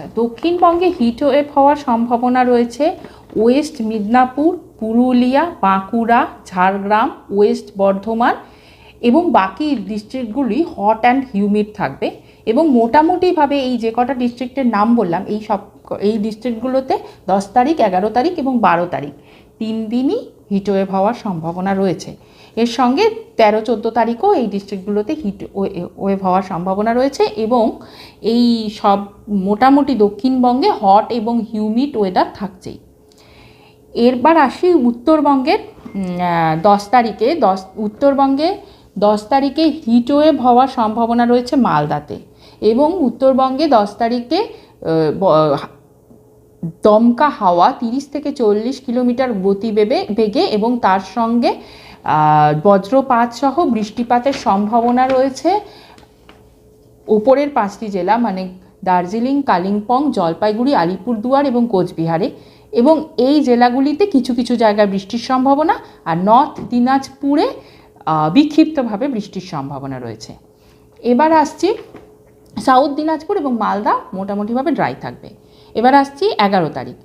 আচ্ছা দক্ষিণবঙ্গে heat wave হওয়ার সম্ভাবনা রয়েছে ওয়েস্ট মিদনাপুর, পুরুলিয়া, বাঁকুড়া, ঝাড়গ্রাম, ওয়েস্ট বর্ধমান এবং বাকি ডিস্ট্রিক্টগুলি হট অ্যান্ড হিউমিড থাকবে। এবং মোটামুটিভাবে এই যে কটা ডিস্ট্রিক্টের নাম বললাম, এই সব, এই ডিস্ট্রিক্টগুলোতে দশ তারিখ, এগারো তারিখ এবং বারো তারিখ। তিন দিনই হিটওয়েভ হওয়ার সম্ভাবনা রয়েছে। এর সঙ্গে তেরো, চোদ্দ তারিখও এই ডিস্ট্রিক্টগুলোতে হিট ওয়েভ হওয়ার সম্ভাবনা রয়েছে এবং এই সব মোটামুটি দক্ষিণবঙ্গে হট এবং হিউমিড ওয়েদার থাকছেই। এরবার আসি উত্তরবঙ্গের দশ তারিখে, দশ, উত্তরবঙ্গে দশ তারিখে হিট ওয়েভ হওয়ার সম্ভাবনা রয়েছে মালদাতে এবং উত্তরবঙ্গে দশ তারিখে দমকা হাওয়া তিরিশ থেকে চল্লিশ কিলোমিটার গতিবেগে বেগে এবং তার সঙ্গে বজ্রপাত সহ বৃষ্টিপাতের সম্ভাবনা রয়েছে। ওপরের পাঁচটি জেলা মানে দার্জিলিং, কালিম্পং, জলপাইগুড়ি, আলিপুরদুয়ার এবং কোচবিহারে। এবং এই জেলাগুলিতে কিছু কিছু জায়গায় বৃষ্টির সম্ভাবনা আর নর্থ দিনাজপুরে বিক্ষিপ্তভাবে বৃষ্টির সম্ভাবনা রয়েছে। এবার আসছি সাউথ দিনাজপুর এবং মালদা, মোটামুটিভাবে ড্রাই থাকবে। এবার আসছি এগারো তারিখ।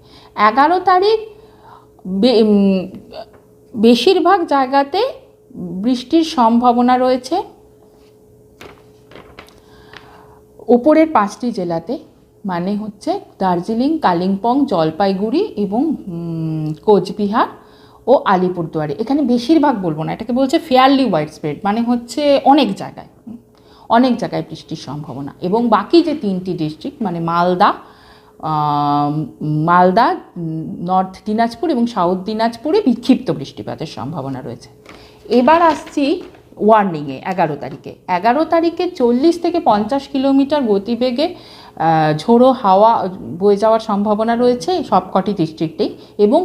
এগারো তারিখ বেশিরভাগ জায়গাতে বৃষ্টির সম্ভাবনা রয়েছে। ওপরের পাঁচটি জেলাতে মানে হচ্ছে দার্জিলিং, কালিম্পং, জলপাইগুড়ি এবং কোচবিহার ও আলিপুরদুয়ারে। এখানে বেশিরভাগ বলব না, এটাকে বলছে ফেয়ারলি ওয়াইড স্প্রেড মানে হচ্ছে অনেক জায়গায়। অনেক জায়গায় বৃষ্টির সম্ভাবনা। এবং বাকি যে তিনটি ডিস্ট্রিক্ট মানে মালদা মালদা, নর্থ দিনাজপুর এবং সাউথ দিনাজপুরে বিক্ষিপ্ত বৃষ্টিপাতের সম্ভাবনা রয়েছে। এবার আসছি ওয়ার্নিংয়ে এগারো তারিখে। এগারো তারিখে চল্লিশ থেকে পঞ্চাশ কিলোমিটার গতিবেগে ঝোড়ো হাওয়া বয়ে যাওয়ার সম্ভাবনা রয়েছে সবকটি ডিস্ট্রিক্টেই এবং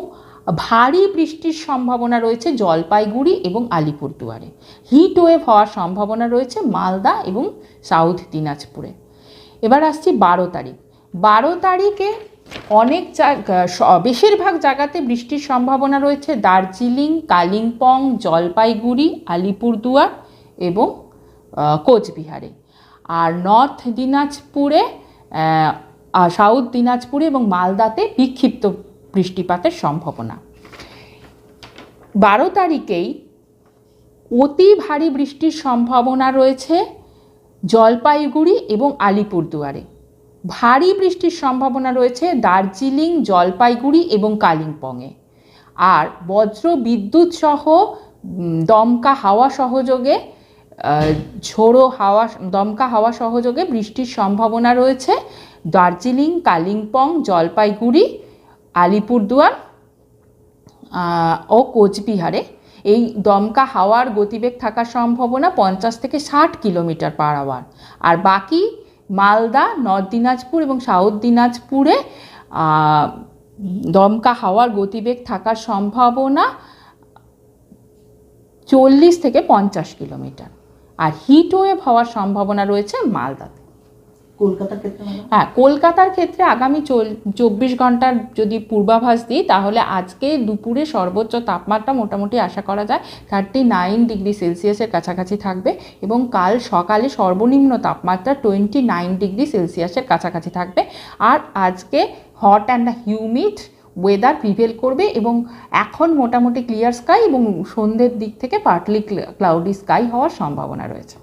ভারী বৃষ্টির সম্ভাবনা রয়েছে জলপাইগুড়ি এবং আলিপুরদুয়ারে। হিট ওয়েভ হওয়ার সম্ভাবনা রয়েছে মালদা এবং সাউথ দিনাজপুরে। এবার আসছি বারো তারিখ। বারো তারিখে অনেক বেশিরভাগ জায়গাতে বৃষ্টির সম্ভাবনা রয়েছে। দার্জিলিং, কালিম্পং, জলপাইগুড়ি, আলিপুরদুয়ার এবং কোচবিহারে। আর নর্থ দিনাজপুরে সাউথ দিনাজপুরে এবং মালদাতে বিক্ষিপ্ত বৃষ্টিপাতের সম্ভাবনা। বারো তারিখেই অতি ভারী বৃষ্টির সম্ভাবনা রয়েছে জলপাইগুড়ি এবং আলিপুরদুয়ারে। ভারী বৃষ্টির সম্ভাবনা রয়েছে দার্জিলিং, জলপাইগুড়ি এবং কালিম্পংয়ে। আর বজ্র বিদ্যুৎ সহ দমকা হাওয়া সহযোগে ঝোড়ো হাওয়া, দমকা হাওয়া সহযোগে বৃষ্টির সম্ভাবনা রয়েছে। দার্জিলিং, কালিম্পং, জলপাইগুড়ি, আলিপুরদুয়ার ও কোচবিহারে। এই দমকা হাওয়ার গতিবেগ থাকার সম্ভাবনা পঞ্চাশ থেকে ষাট কিলোমিটার পার আওয়ার। আর বাকি মালদা, নর্থ দিনাজপুর এবং সাউথ দিনাজপুরে দমকা হাওয়ার গতিবেগ থাকার সম্ভাবনা চল্লিশ থেকে পঞ্চাশ কিলোমিটার। আর হিট ওয়েভ হওয়ার সম্ভাবনা রয়েছে মালদাতে। ক্ষেত্রে হ্যাঁ কলকাতার ক্ষেত্রে আগামী চব্বিশ ঘণ্টার যদি পূর্বাভাস দিই, তাহলে আজকে দুপুরে সর্বোচ্চ তাপমাত্রা মোটামুটি আশা করা যায় থার্টি নাইন ডিগ্রি সেলসিয়াসের কাছাকাছি থাকবে এবং কাল সকালে সর্বনিম্ন তাপমাত্রা টোয়েন্টি নাইন ডিগ্রি সেলসিয়াসের কাছাকাছি থাকবে। আর আজকে hot and humid weather prevail করবে এবং এখন মোটামুটি ক্লিয়ার স্কাই এবং সন্ধ্যের দিক থেকে পার্টলি ক্লাউডি স্কাই হওয়ার সম্ভাবনা রয়েছে।